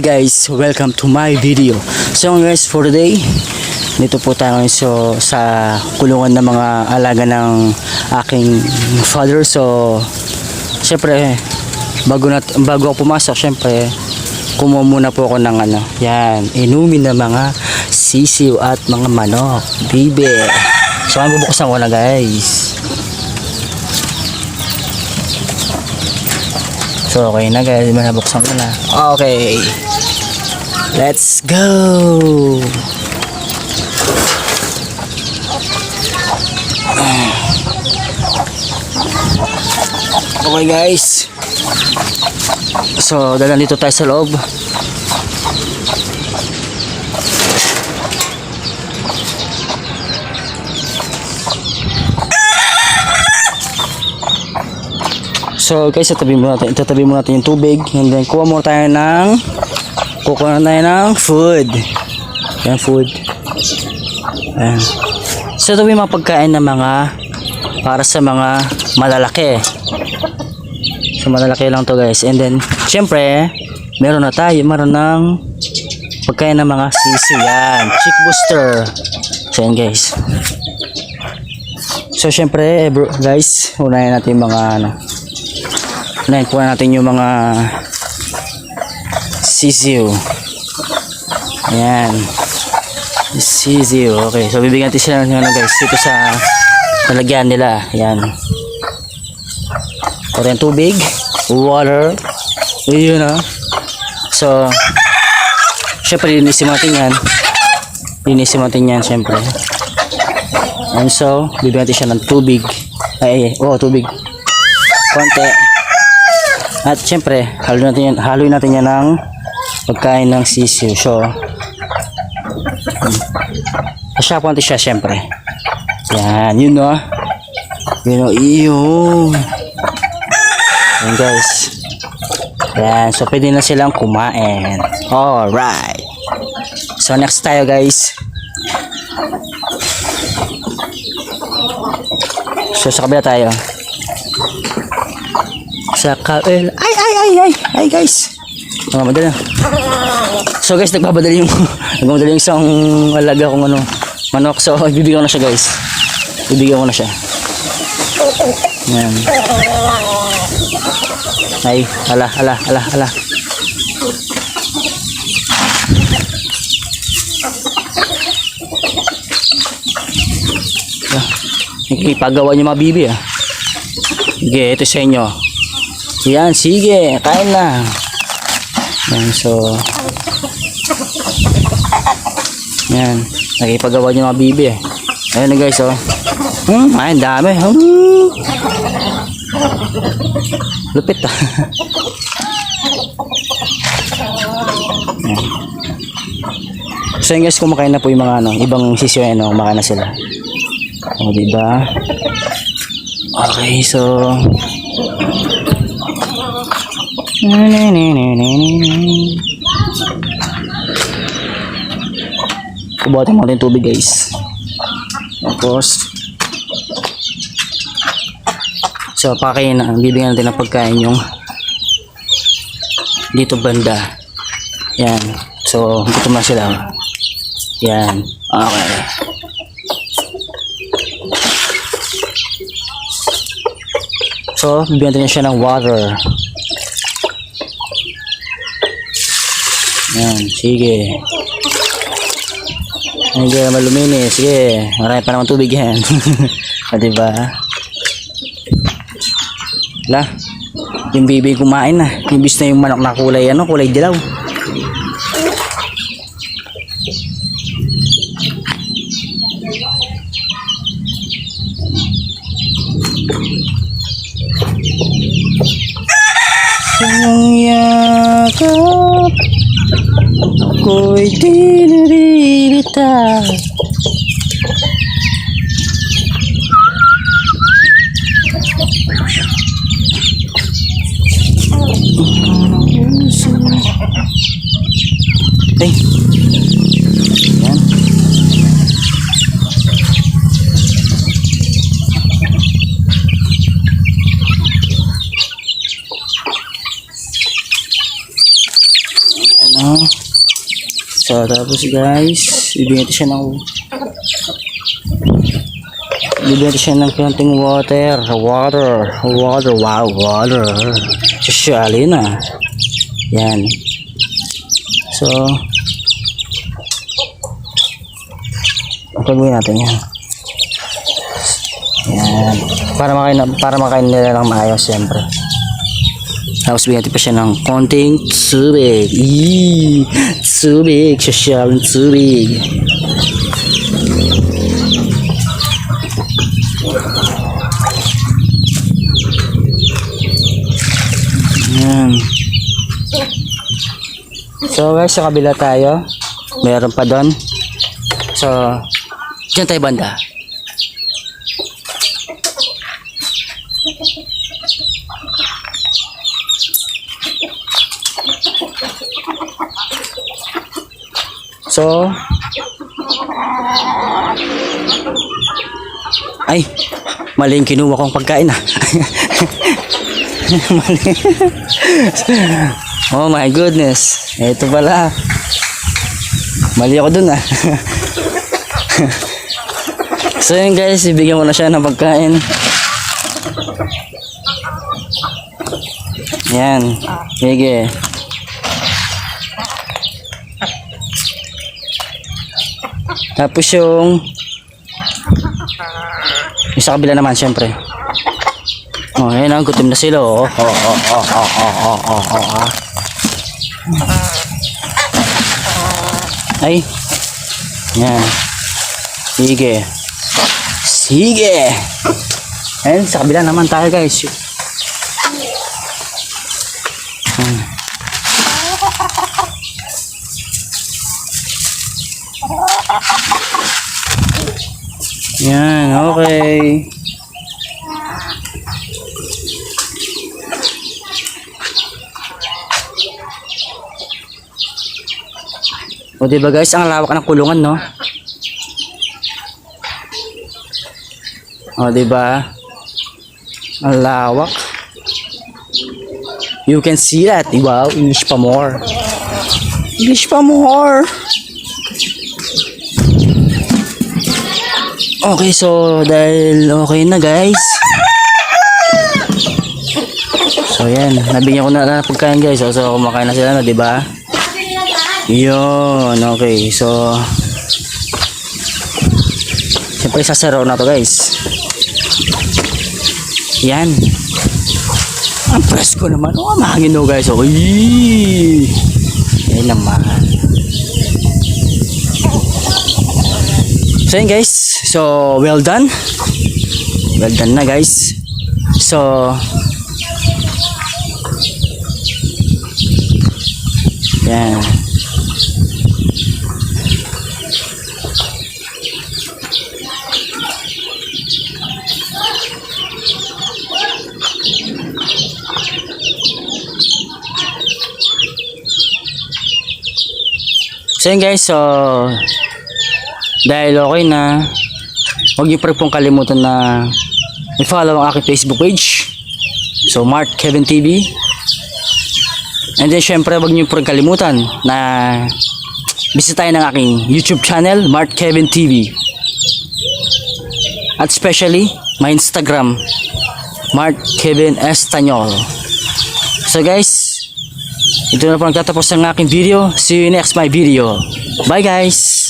Guys, welcome to my video. So guys, for today, dito po tayo so, sa kulungan ng mga alaga ng aking father. So, syempre, bago, na, bago ako pumasok, syempre, kumuha muna po ako ng ano, yan, inumin ng mga sisiw at mga manok, bibe. So, ang bubuksan ko na guys. So, okay na guys. Manabuksan ko na. Okay. Let's go! Okay guys. So, dala dito tayo sa loob. So guys, tatabi mo natin, tatabi mo natin yung tubig and then kuha muna tayo ng kukuha na tayo ng food. Yan food. Ayan. So ito yung mga pagkain ng mga para sa mga malalaki. So malalaki lang to guys. And then, syempre, meron na tayo, meron ng pagkain ng mga sisi. Yan. Chick booster. So yan guys. So syempre, eh, bro, guys, unahin natin mga ano, Unahin po natin yung mga sisiw. Ayan. Sisiw. Okay. So, bibigyan natin sila ng ano guys. Dito sa talagyan nila. Ayan. Ito rin tubig. Water. Ayun ah. So, syempre, linisin natin yan. Linisin natin yan, syempre. And so, bibigyan natin siya ng tubig. Ay, oh, tubig. Konti. At syempre, haluin natin yan, haluin natin yan ng pagkain ng sisiw. So, Asya po natin siya syempre. Yan, yun no. Yun o, yun. Yan guys. Yan, so pwede na silang kumain. Alright. So next tayo guys. So sa kabila tayo. Sa kabila. Ay, ay, ay, ay. Ay guys. Mga madali na. So guys, nagpapadali yung nagpapadali yung isang alaga kong ano, manok. So ibibigyan ko na siya guys. Ibibigyan ko na siya. Yan. Ay, ala, ala, ala, ala. Ah, Ipagawa niyo mga bibi ah. Sige, ito sa inyo. Yan, sige, kain na. Yan, so... Yan, nakipagawa niyo mga bibi eh. Ayun na guys, oh. Hmm, ay, dami. Hmm. Lupit ah. Yan. So yun guys, kumakain na po yung mga ano, ibang sisyo ano, kumakain na sila. O, diba? Okay, so... Kubuhatin mo rin tubig guys. Tapos, so pakain bibigyan natin ng pagkain yung dito banda. Yan. So, dito na sila. Yan. Okay. So, bibigyan natin siya ng water. Yan, sige. Hindi naman luminis. Sige, marami pa naman tubig yan. o, diba? La, yung baby kumain na. Imbis na yung manok na kulay, ano, kulay dilaw. Ang yakap Ako'y dinirita Ano? So, tapos guys, bibigyan natin siya ng bibigyan natin siya ng konting water. Water. Water. Wow, water. Sosyali na. Yan. So, gagawin natin yan. Yan. Para makain, para makain nila ng maayos, siyempre. Tapos bigyan pa siya ng konting tubig. Eee! Tubig. Social ng tubig. Yan. So guys, sa kabila tayo. Meron pa doon. So, dyan tayo banda. So, ay, mali yung kinuha kong pagkain ah. oh my goodness. Ito pala. Mali ako dun ah. so yun guys, ibigyan ko na siya ng pagkain. Yan. Sige. Tapos yung yung sa kabila naman syempre. Oh, ayun ang gutom na sila oh. Oh, oh, oh, oh, oh, oh, oh, oh, ah. Ay. Yan. Sige. Sige. Ayun, sa kabila naman tayo guys. Hmm. Yan, okay. O diba guys, ang lawak ng kulungan, no? O diba? Ang lawak. You can see that. Wow, English pa more. English pa more. Okay, so dahil okay na guys. So yan, nabigyan ko na ng pagkain guys. So, kumakain na sila, no, di ba? Yun, okay. So Siyempre sasaro na to guys. Yan. Ang presko naman. Oh, mahangin no guys. Uy! Yan naman. So yun guys. So well done. Well done na guys. So Yan. So yun guys, so dahil okay na, huwag niyo pa pong kalimutan na i-follow ang aking Facebook page. So Mark Kevin TV. And then syempre huwag niyo pa kalimutan na bisitahin ang aking YouTube channel, Mark Kevin TV. At especially my Instagram, Mark Kevin Estanyol. So guys, ito na po nagtatapos ng aking video. See you next my video. Bye guys!